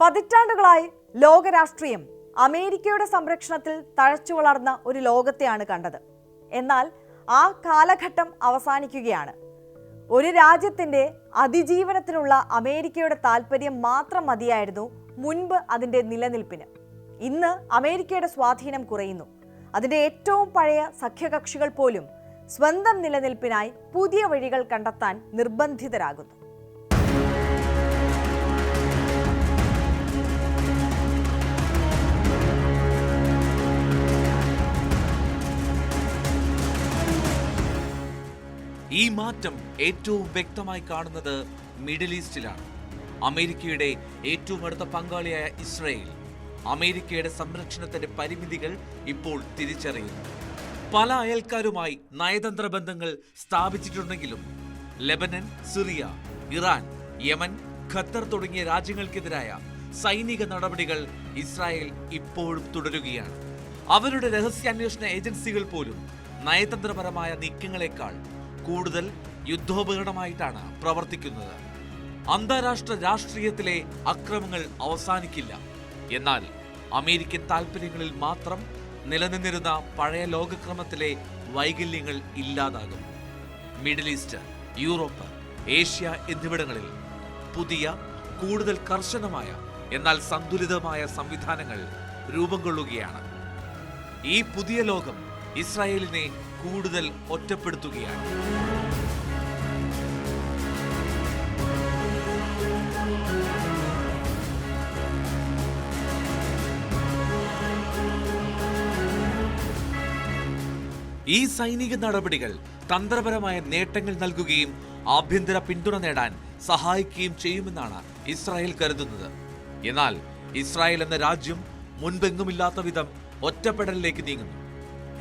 പതിറ്റാണ്ടുകളായി ലോകരാഷ്ട്രീയം അമേരിക്കയുടെ സംരക്ഷണത്തിൽ തഴച്ചു വളർന്ന ഒരു ലോകത്തെയാണ് കണ്ടത്. എന്നാൽ ആ കാലഘട്ടം അവസാനിക്കുകയാണ്. ഒരു രാജ്യത്തിന്റെ അതിജീവനത്തിനുള്ള അമേരിക്കയുടെ താല്പര്യം മാത്രം മതിയായിരുന്നു മുൻപ് അതിന്റെ നിലനിൽപ്പിന്. ഇന്ന് അമേരിക്കയുടെ സ്വാധീനം കുറയുന്നു. അതിന്റെ ഏറ്റവും പഴയ സഖ്യകക്ഷികൾ പോലും സ്വന്തം നിലനിൽപ്പിനായി പുതിയ വഴികൾ കണ്ടെത്താൻ നിർബന്ധിതരാകുന്നു. ഈ മാറ്റം ഏറ്റവും വ്യക്തമായി കാണുന്നത് മിഡിൽ ഈസ്റ്റിലാണ്. അമേരിക്കയുടെ ഏറ്റവും അടുത്ത പങ്കാളിയായ ഇസ്രയേൽ അമേരിക്കയുടെ സംരക്ഷണത്തിന്റെ പരിമിതികൾ ഇപ്പോൾ തിരിച്ചറിയുന്നു. പല അയൽക്കാരുമായി നയതന്ത്ര ബന്ധങ്ങൾ സ്ഥാപിച്ചിട്ടുണ്ടെങ്കിലും Lebanon Syria Iran Yemen Qatar തുടങ്ങിയ രാജ്യങ്ങൾക്കെതിരായ സൈനിക നടപടികൾ ഇസ്രായേൽ ഇപ്പോഴും തുടരുകയാണ്. അവരുടെ രഹസ്യാന്വേഷണ ഏജൻസികൾ പോലും നയതന്ത്രപരമായ നീക്കങ്ങളെക്കാൾ കൂടുതൽ യുദ്ധോപകരണമായിട്ടാണ് പ്രവർത്തിക്കുന്നത്. അന്താരാഷ്ട്ര രാഷ്ട്രീയത്തിലെ അക്രമങ്ങൾ അവസാനിക്കില്ല. എന്നാൽ അമേരിക്കൻ താൽപ്പര്യങ്ങളിൽ മാത്രം നിലനിന്നിരുന്ന പഴയ ലോകക്രമത്തിലെ വൈകല്യങ്ങൾ ഇല്ലാതാകും. മിഡിൽ ഈസ്റ്റ് യൂറോപ്പ് ഏഷ്യ എന്നിവിടങ്ങളിൽ പുതിയ കൂടുതൽ കർശനമായ എന്നാൽ സന്തുലിതമായ സംവിധാനങ്ങൾ രൂപം കൊള്ളുകയാണ്. ഈ പുതിയ ലോകം ഇസ്രായേലിനെ കൂടുതൽ ഒറ്റപ്പെടുത്തുകയാണ്. ഈ സൈനിക നടപടികൾ തന്ത്രപരമായ നേട്ടങ്ങൾ നൽകുകയും ആഭ്യന്തര പിന്തുണ നേടാൻ സഹായിക്കുകയും ചെയ്യുമെന്നാണ് ഇസ്രായേൽ കരുതുന്നത്. എന്നാൽ ഇസ്രായേൽ എന്ന രാജ്യം മുൻപെങ്ങുമില്ലാത്ത വിധം ഒറ്റപ്പെടലിലേക്ക് നീങ്ങുന്നു.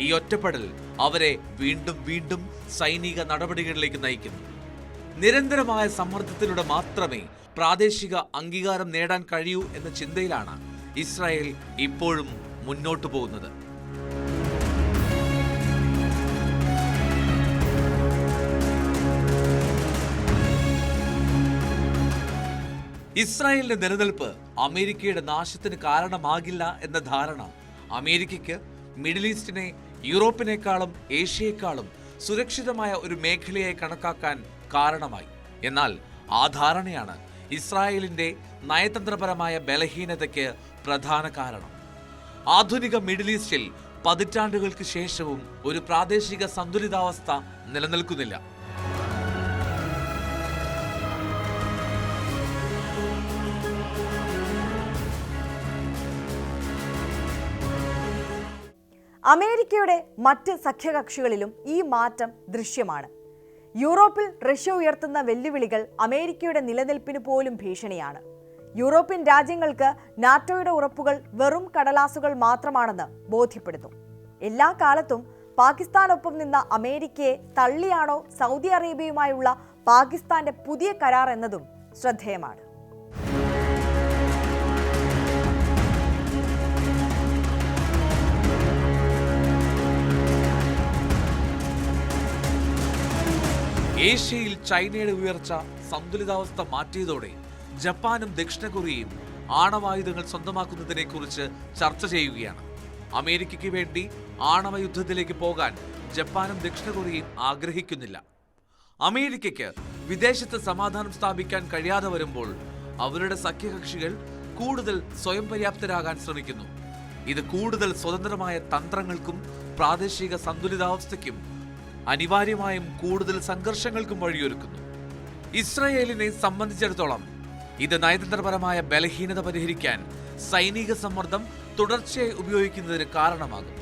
ഈ ഒറ്റപ്പെടൽ അവരെ വീണ്ടും വീണ്ടും സൈനിക നടപടികളിലേക്ക് നയിക്കുന്നു. നിരന്തരമായ സമ്മർദ്ദത്തിലൂടെ മാത്രമേ പ്രാദേശിക അംഗീകാരം നേടാൻ കഴിയൂ എന്ന ചിന്തയിലാണ് ഇസ്രായേൽ ഇപ്പോഴും മുന്നോട്ടു പോകുന്നത്. ഇസ്രായേലിന്റെ നിലനിൽപ്പ് അമേരിക്കയുടെ നാശത്തിന് കാരണമാകില്ല എന്ന ധാരണ അമേരിക്കയ്ക്ക് മിഡിൽ ഈസ്റ്റിനെ യൂറോപ്പിനേക്കാളും ഏഷ്യയെക്കാളും സുരക്ഷിതമായ ഒരു മേഖലയെ കണക്കാക്കാൻ കാരണമായി. എന്നാൽ ആ ധാരണയാണ് ഇസ്രായേലിന്റെ നയതന്ത്രപരമായ ബലഹീനതയ്ക്ക് പ്രധാന കാരണം. ആധുനിക മിഡിൽ ഈസ്റ്റിൽ പതിറ്റാണ്ടുകൾക്ക് ശേഷവും ഒരു പ്രാദേശിക സന്തുലിതാവസ്ഥ നിലനിൽക്കുന്നില്ല. അമേരിക്കയുടെ മറ്റ് സഖ്യകക്ഷികളിലും ഈ മാറ്റം ദൃശ്യമാണ്. യൂറോപ്പിൽ റഷ്യ ഉയർത്തുന്ന വെല്ലുവിളികൾ അമേരിക്കയുടെ നിലനിൽപ്പിന് പോലും ഭീഷണിയാണ്. യൂറോപ്യൻ രാജ്യങ്ങൾക്ക് നാറ്റോയുടെ ഉറപ്പുകൾ വെറും കടലാസുകൾ മാത്രമാണെന്ന് ബോധ്യപ്പെടുന്നു. എല്ലാ കാലത്തും പാകിസ്ഥാനൊപ്പം നിന്ന അമേരിക്കയെ തള്ളിയാണോ സൗദി അറേബ്യയുമായുള്ള പാകിസ്ഥാന്റെ പുതിയ കരാർ എന്നതും ശ്രദ്ധേയമാണ്. ഏഷ്യയിൽ ചൈനയുടെ ഉയർച്ച സന്തുലിതാവസ്ഥ മാറ്റിയതോടെ ജപ്പാനും ദക്ഷിണ കൊറിയയും ആണവായുധങ്ങൾ സ്വന്തമാക്കുന്നതിനെ കുറിച്ച് ചർച്ച ചെയ്യുകയാണ്. അമേരിക്കയ്ക്ക് വേണ്ടി ആണവ യുദ്ധത്തിലേക്ക് പോകാൻ ജപ്പാനും ദക്ഷിണ കൊറിയയും ആഗ്രഹിക്കുന്നില്ല. അമേരിക്കയ്ക്ക് വിദേശത്ത് സമാധാനം സ്ഥാപിക്കാൻ കഴിയാതെ വരുമ്പോൾ അവരുടെ സഖ്യകക്ഷികൾ കൂടുതൽ സ്വയം പര്യാപ്തരാകാൻ ശ്രമിക്കുന്നു. ഇത് കൂടുതൽ സ്വതന്ത്രമായ തന്ത്രങ്ങൾക്കും പ്രാദേശിക സന്തുലിതാവസ്ഥയ്ക്കും അനിവാര്യമായും കൂടുതൽ സംഘർഷങ്ങൾക്കും വഴിയൊരുക്കുന്നു. ഇസ്രായേലിനെ സംബന്ധിച്ചിടത്തോളം ഇത് നയതന്ത്രപരമായ ബലഹീനത പരിഹരിക്കാൻ സൈനിക സമ്മർദ്ദം തുടർച്ചയായി ഉപയോഗിക്കുന്നതിന് കാരണമാകും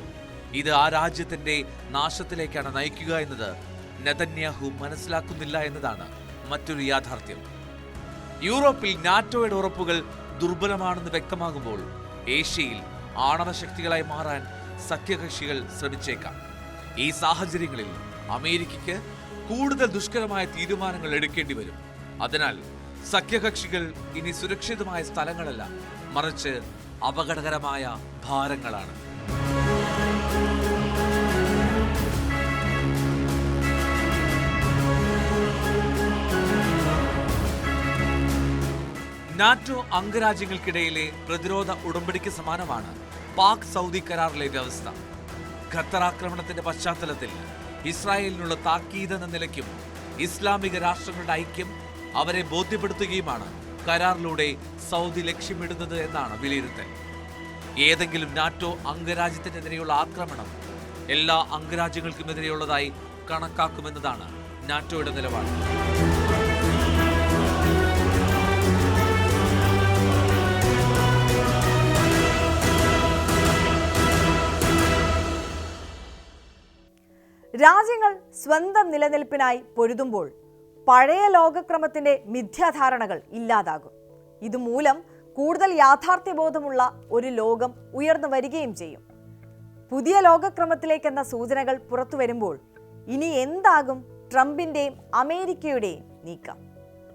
ഇത് ആ രാജ്യത്തിന്റെ നാശത്തിലേക്കാണ് നയിക്കുക എന്നത് നെതന്യാഹു മനസ്സിലാക്കുന്നില്ല എന്നതാണ് മറ്റൊരു യാഥാർത്ഥ്യം. യൂറോപ്പിൽ നാറ്റോയുടെ ഉറപ്പുകൾ ദുർബലമാണെന്ന് വ്യക്തമാകുമ്പോൾ ഏഷ്യയിൽ ആണവ ശക്തികളായി മാറാൻ സഖ്യകക്ഷികൾ ശ്രമിച്ചേക്കാം. ഈ സാഹചര്യങ്ങളിൽ അമേരിക്കയ്ക്ക് കൂടുതൽ ദുഷ്കരമായ തീരുമാനങ്ങൾ എടുക്കേണ്ടി വരും. അതിനാൽ സഖ്യകക്ഷികൾ ഇനി സുരക്ഷിതമായ സ്ഥലങ്ങളല്ല മറിച്ച് അപകടകരമായ ഭാരങ്ങളാണ്. നാറ്റോ അംഗരാജ്യങ്ങൾക്കിടയിലെ പ്രതിരോധ ഉടമ്പടിക്ക് സമാനമാണ് പാക് സൗദി കരാറിലെ വ്യവസ്ഥ. ഖത്തർ ആക്രമണത്തിന്റെ പശ്ചാത്തലത്തിൽ ഇസ്രായേലിനുള്ള താക്കീത് എന്ന നിലയ്ക്കും ഇസ്ലാമിക രാഷ്ട്രങ്ങളുടെ ഐക്യം അവരെ ബോധ്യപ്പെടുത്തുകയുമാണ് കരാറിലൂടെ സൗദി ലക്ഷ്യമിടുന്നത് എന്നാണ് വിലയിരുത്തൽ. ഏതെങ്കിലും നാറ്റോ അംഗരാജ്യത്തിനെതിരെയുള്ള ആക്രമണം എല്ലാ അംഗരാജ്യങ്ങൾക്കുമെതിരെയുള്ളതായി കണക്കാക്കുമെന്നതാണ് നാറ്റോയുടെ നിലപാട്. രാജ്യങ്ങൾ സ്വന്തം നിലനിൽപ്പിനായി പൊരുതുമ്പോൾ പഴയ ലോകക്രമത്തിന്റെ മിഥ്യാധാരണകൾ ഇല്ലാതാകും. ഇതുമൂലം കൂടുതൽ യാഥാർത്ഥ്യബോധമുള്ള ഒരു ലോകം ഉയർന്നു വരികയും ചെയ്യും. പുതിയ ലോകക്രമത്തിലേക്കെന്ന സൂചനകൾ പുറത്തു വരുമ്പോൾ ഇനി എന്താകും ട്രംപിന്റെയും അമേരിക്കയുടെയും നീക്കം?